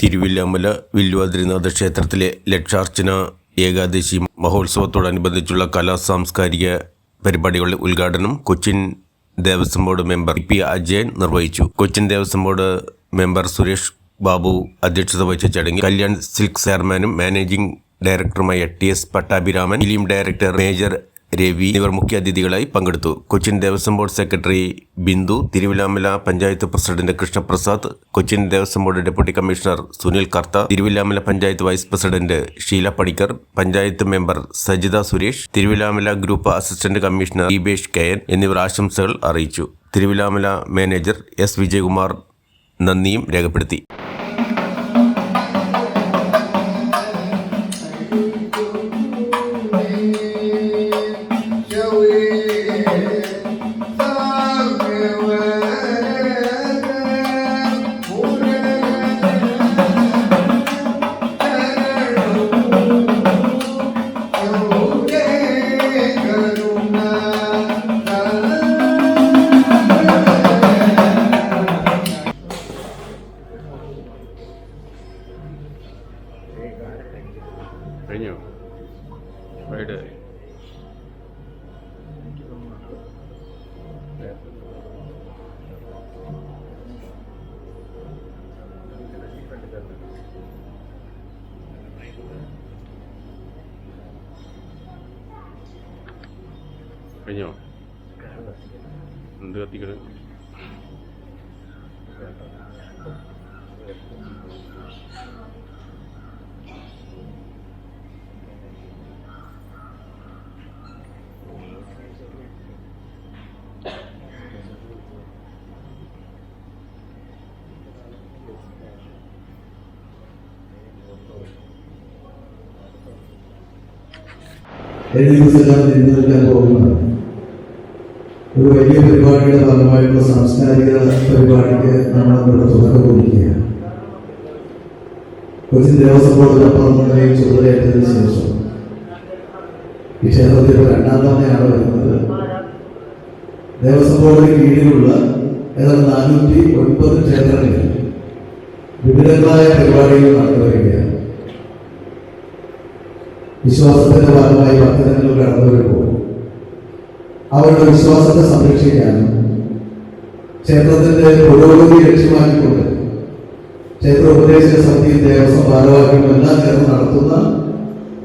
തിരുവില്ലാമല വില്വാദ്രിനാഥ ക്ഷേത്രത്തിലെ ലക്ഷാർച്ചന ഏകാദശി മഹോത്സവത്തോടനുബന്ധിച്ചുള്ള കലാ സാംസ്കാരിക പരിപാടികളുടെ ഉദ്ഘാടനം Cochin Devaswom board member P Ajayan നിർവഹിച്ചു. കൊച്ചിൻ ദേവസ്വം ബോർഡ് മെമ്പർ സുരേഷ് ബാബു അധ്യക്ഷത വഹിച്ച ചടങ്ങിൽ കല്യാൺ സിൽക്ക് ചെയർമാനും മാനേജിംഗ് ഡയറക്ടറുമായ T S Pattabhiraman film director major Ravi എന്നിവർ മുഖ്യാതിഥികളായി പങ്കെടുത്തു. Cochin Devaswom board secretary Bindu Thiruvilwamala panchayat president Krishnaprasad Cochin Devaswom board deputy commissioner Sunil Kartha Thiruvilwamala panchayat vice president Sheela Padikkar panchayat member Sajitha Suresh Thiruvilwamala group assistant commissioner Deepesh K N എന്നിവർ ആശംസകൾ അറിയിച്ചു. Thiruvilwamala manager S Vijayakumar നന്ദിയും രേഖപ്പെടുത്തി. menu. Right there. Yeah. Menu. Dua tiga. Thank you. ഏഴ് പോകുന്നത് ഒരു വലിയ പരിപാടിയുടെ ഭാഗമായിട്ടുള്ള സാംസ്കാരിക പരിപാടിക്ക് നമ്മൾ ഇവിടെ തുടക്കം കുറിക്കുകയാണ് കൊച്ചിൻ ദേവസ്വം ബോർഡിനൊപ്പം നിലയിൽ ചുമതലയേറ്റതിനു ശേഷം. ഈ ക്ഷേത്രത്തിൽ രണ്ടാം തവണയാണ് വരുന്നത്. ദേവസ്വം ബോർഡിന് കീഴിലുള്ള ഏതാണ്ട് നാനൂറ്റി ഒൻപത് ക്ഷേത്രങ്ങളിൽ വിവിധങ്ങളായ പരിപാടികൾ നടന്നു വിശ്വാസത്തിന്റെ ഭാഗമായി ഭക്തജനങ്ങൾ കടന്നു വരുമ്പോൾ അവരുടെ വിശ്വാസത്തെ സംരക്ഷിക്കാനും ക്ഷേത്രത്തിന്റെ പുരോഗതി ലക്ഷ്യമാക്കിക്കൊണ്ട് ക്ഷേത്ര ഉപദേശക സമിതി ദേവസ്വം ഭാരവാഹികളും എല്ലാം ചേർന്ന് നടത്തുന്ന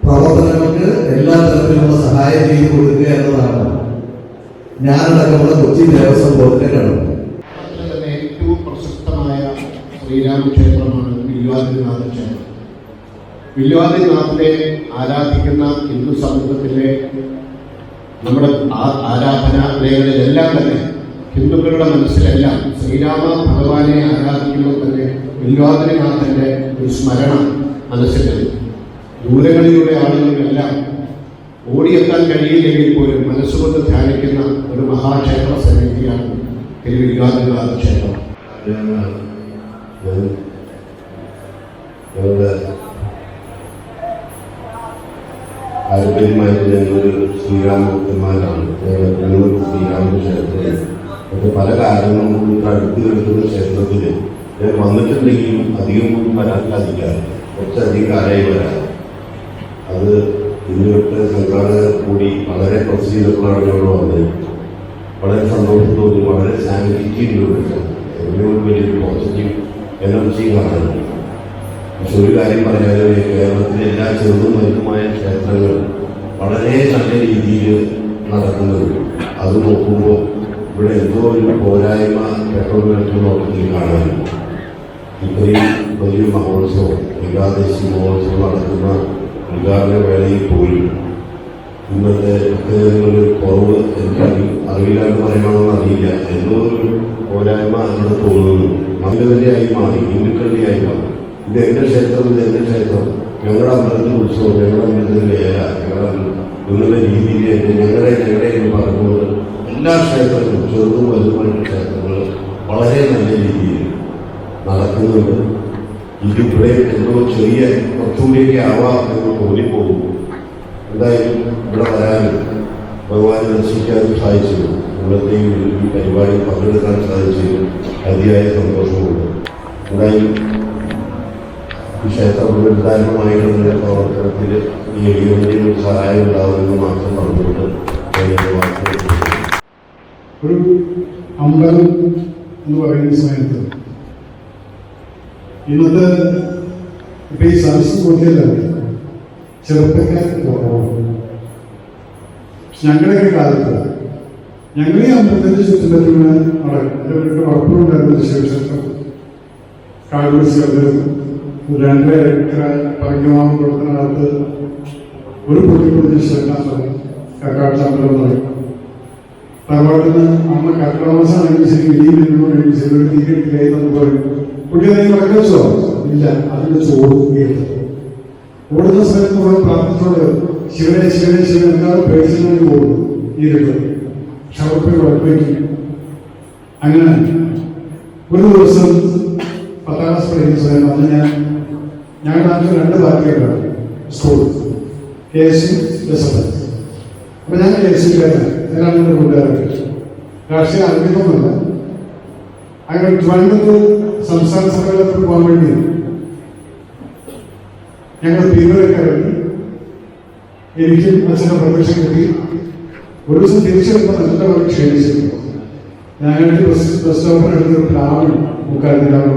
പ്രവർത്തനങ്ങൾക്ക് എല്ലാ തരത്തിലുള്ള സഹായം ചെയ്തു കൊടുക്കുക എന്നതാണ് ഞാനടക്കമുള്ള കൊച്ചി ദേവസ്വം ബോർഡിന്റെ കടന്നു ഏറ്റവും പ്രശസ്തമായ ശ്രീരാമക്ഷേത്രമാണ് വില്വാദിനാഥ ക്ഷേത്രം വില്വാദിനാഥനെ ആരാധിക്കുന്ന ഹിന്ദു സമൂഹത്തിലെ നമ്മുടെ ആരാധനാലയങ്ങളിലെല്ലാം തന്നെ ഹിന്ദുക്കളുടെ മനസ്സിലെല്ലാം ശ്രീരാമ ഭഗവാനെ ആരാധിക്കുമ്പോൾ തന്നെ വില്വാദിനാഥന്റെ ഒരു സ്മരണ മനസ്സിൽ ദൂരങ്ങളിലൂടെ ആളുകളെല്ലാം ഓടിയെത്താൻ കഴിയില്ലെങ്കിൽ പോലും മനസ്സുകൊണ്ട് ധ്യാനിക്കുന്ന ഒരു മഹാക്ഷേത്ര സന്നിധിയാണ് തിരുവില്ലാദിനാഥ ക്ഷേത്രം ഞങ്ങളുടെ പാരമ്പര്യമായിട്ട് ഞങ്ങളൊരു ശ്രീരാമഭക്തന്മാരാണ്. ഞങ്ങൾ ശ്രീരാമ ക്ഷേത്രത്തിൽ പക്ഷെ പല കാരണങ്ങൾ കൊണ്ട് അടുത്ത് കിടക്കുന്ന ക്ഷേത്രത്തിൽ ഞാൻ വന്നിട്ടുണ്ടെങ്കിലും അധികം ഒന്നും വരാൻ സാധിക്കാറില്ല കുറച്ചധികം കാലമായി വരാറ് അത് ഇന്നിവിടുത്തെ സംഘാടകർ കൂടി വളരെ പ്രൊസീസ് ചെയ്തപ്പോഴാണ് ഞങ്ങൾ വന്നത്. വളരെ സന്തോഷത്തോടും വളരെ സാനിറ്റിയിലൂടെ ഒരു വലിയൊരു പോസിറ്റീവ് എനർജി കാണുന്നുണ്ട് പക്ഷെ ഒരു കാര്യം പറഞ്ഞാൽ കേരളത്തിലെ എല്ലാ ചെറുതും വലുതുമായ ക്ഷേത്രങ്ങൾ വളരെ നല്ല രീതിയിൽ നടക്കുന്നത് അത് നോക്കുമ്പോൾ ഇവിടെ എന്തോ ഒരു പോരായ്മ പെട്രോൾ നോക്കി കാണാനും ഇത്രയും വലിയ മഹോത്സവം ഏകാദശി മഹോത്സവം നടക്കുന്ന ഉദ്ഘാടന വേളയിൽ പോലും ഇന്നത്തെ ഭക്തജനങ്ങളുടെ കുറവ് എനിക്ക് അറിയില്ല എന്ന് പറയണമെന്ന് അറിയില്ല. എന്തോ ഒരു പോരായ്മ എന്ന് തോന്നുന്നു. അതിന്റെ മാറി ഹിന്ദുക്കളുടെ ആയി മാറി. ഇത് എന്റെ ക്ഷേത്രം ഇത് എന്റെ ക്ഷേത്രം. ഞങ്ങളുടെ അമ്പലത്തിൽ ഉത്സവം ഞങ്ങളുടെ അമ്പലത്തിൽ വേല ഞങ്ങളുടെ എന്നുള്ള രീതിയിൽ ഞങ്ങളുടെ ഞങ്ങളുടെ എന്ന് എല്ലാ ക്ഷേത്രങ്ങളും ചെറുതും വലുതുമായ ക്ഷേത്രങ്ങൾ വളരെ നല്ല രീതിയിൽ നടക്കുന്നുണ്ട്. ഇതിവിടെ എന്തോ ചെറിയ കുറച്ചുകൂടിയൊക്കെ ആവാം എന്ന് തോന്നിപ്പോകും. എന്തായാലും ഇവിടെ വരാനും ഭഗവാനെ ദർശിക്കാനും സാധിച്ചു ഇവിടുത്തെ ഈ പരിപാടി പങ്കെടുക്കാൻ സാധിച്ചു അതിയായ സന്തോഷമുണ്ട്. എന്തായാലും ക്ഷേത്ര പുനരുദ്ധാരണമായിട്ടുള്ള പ്രവർത്തനത്തിൽ ഈ എളിയവരുടെ ഒരു സഹായം ഉണ്ടാവുമെന്ന് മാത്രം പറഞ്ഞുകൊണ്ട്. ഒരു അമ്പലം എന്ന് പറയുന്ന സമയത്ത് ഇന്നത്തെ ഇപ്പൊ ഈ സദസ് ബോധ്യല്ല ചെറുപ്പക്കാർ കുറവാണ് ഞങ്ങളുടെയൊക്കെ കാലത്ത് ഞങ്ങൾ ഈ അമ്പലത്തിന്റെ ചുറ്റുപറ്റുന്ന എന്റെ വീട്ടിൽ ശിവക്ഷേത്രം കാടുപിടിച്ചത് ഏക്കർ പരിഗ്രഹം കൊടുക്കുന്നതിനകത്ത് ഒരു പൊട്ടിപ്പൊടിഞ്ഞ ക്ഷേത്രം കക്കാട്ടമ്പലം പറയും. തറവാട്ടിൽ അമ്മ കർക്കടമാസമാണെങ്കിൽ ശരി ഇനിയും നിന്നോടെങ്കിൽ ശരി ഒരു തീരെ കൈ തന്നു പറയും കുട്ടി നീ ഇല്ല അതിന്റെ ചോറ് കേട്ടു ഓടുന്ന സ്ഥലത്ത് നമ്മൾ പ്രാർത്ഥിച്ചോണ്ട് ശിവനെ ശിവനെ ശിവൻ എല്ലാവരും പേഴ്സണലി പോകുന്നു ഇരുട്ട്. ഷവർപ്പിൽ ഉറപ്പിക്കും അങ്ങനെ ഒരു ദിവസം പത്താം ക്ലാസ് പഠിക്കുന്ന സമയത്ത് അന്ന് ഞാൻ ഞങ്ങളുടെ നാട്ടിൽ രണ്ട് പാർട്ടികളാണ് school. K S C S F അപ്പൊ ഞാൻ കെ എസ് സിക്കാരനാണ് ഞാനാണ് എന്റെ കൂട്ടുകാരൊക്കെ രാഷ്ട്രീയ അറിയിപ്പൊന്നുമില്ല അങ്ങനെ ട്രിവാൻഡ്രത്ത് സംസ്ഥാന സമ്മേളനത്തിൽ പോകാൻ വേണ്ടി ഞങ്ങൾ തീവ്രമൊക്കെ ഇറങ്ങി. എനിക്കും അച്ഛന്റെ കിട്ടി. ഒരു ദിവസം തിരിച്ചെടുക്കുമ്പോൾ വരുമ്പോൾ നല്ല പോലെ ക്ഷണിച്ചിരുന്നു. ഞാൻ ബസ് ബസ് സ്റ്റോപ്പിനടുത്ത് ഒരു പ്ലാവ് മുക്കാൽ പ്ലാവ്